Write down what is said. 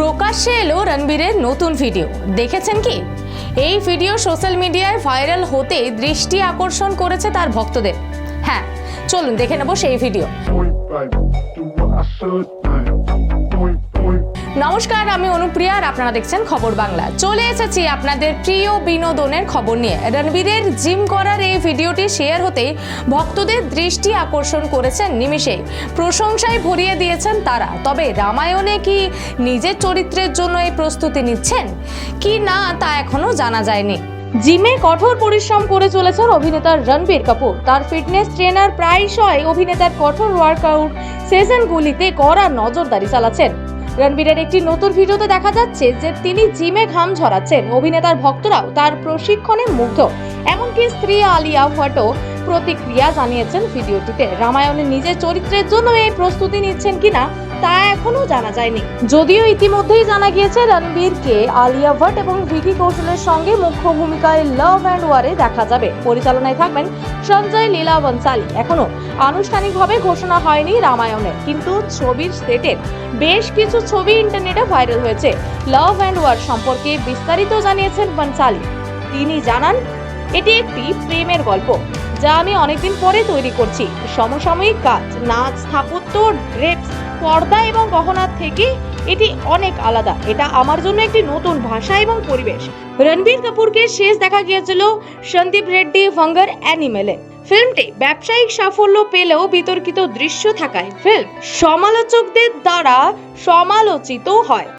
প্রকাশ্যে এলো রণবীরের নতুন ভিডিও। দেখেছেন কি? এই ভিডিও সোশ্যাল মিডিয়ায় ভাইরাল হতে দৃষ্টি আকর্ষণ করেছে তার ভক্তদের। হ্যাঁ চলুন দেখে নেব সেই ভিডিও। নমস্কার, আমি অনুপ্রিয়া আর আপনারা দেখছেন খবর বাংলা। চলে এসেছি আপনাদের প্রিয় বিনোদনের খবর নিয়ে। রণবীরের জিম করার এই ভিডিওটি শেয়ার হতে ভক্তদের দৃষ্টি আকর্ষণ করেছেন নিমিষেই প্রশংসায় ভরিয়ে দিয়েছেন তারা। তবে রামায়ণে কি নিজের চরিত্রের জন্য এই প্রস্তুতি নিচ্ছেন? কি না তা এখনও জানা যায়নি। জিমে কঠোর পরিশ্রম করে চলেছেন অভিনেতা রণবীর কাপুর। তার ফিটনেস ট্রেনার প্রায়শই অভিনেতার কঠোর ওয়ার্কআউট সেশনগুলিতে কড়া নজরদারি চালাচ্ছেন। রণবীরের একটি নতুন ভিডিওতে দেখা যাচ্ছে যে তিনি জিমে ঘাম ঝরাচ্ছেন। অভিনেতার ভক্তরাও তার প্রশিক্ষণে মুগ্ধ। এমনকি স্ত্রী আলিয়া ভট্টও প্রতিক্রিয়া জানিয়েছেন ভিডিওটিতে। রামায়ণের নিজের চরিত্রের জন্য এই প্রস্তুতি নিচ্ছেন কিনা, তা এখনও জানা যায়নি। যদিও ইতিমধ্যেই জানা গিয়েছে, রণবীরকে আলিয়া ভট্ট এবং ভিকি কৌশলের সঙ্গে মুখ্য ভূমিকায় লাভ অ্যান্ড ওয়ারে দেখা যাবে। পরিচালনায় থাকবেন সঞ্জয় লীলা বনসালি এখনও আনুষ্ঠানিকভাবে ঘোষণা হয়নি রামায়ণের, কিন্তু ছবির সেটের বেশ কিছু ছবি ইন্টারনেটে ভাইরাল হয়েছে। লাভ অ্যান্ড ওয়ার সম্পর্কে বিস্তারিত জানিয়েছেন বনসালি। তিনি জানান, এটি একটি প্রেমের গল্প। যা আমি অনেকদিন পরে তৈরি করছি। সমসাময়িক কাজ, নাচ, স্থাপত্য ড্রেপস পর্দা এবং গহনার থেকে এটি অনেক আলাদা। এটা আমার জন্য একটি নতুন ভাষা এবং পরিবেশ। রণবীর কাপুরকে শেষ দেখা গিয়েছিল সন্দীপ রেড্ডি, ভাঙ্গার অ্যানিমেলে। ফিল্মটি ব্যবসায়িক সাফল্য পেলেও বিতর্কিত দৃশ্য থাকায় ফিল্ম সমালোচকদের দ্বারা সমালোচিত হয়।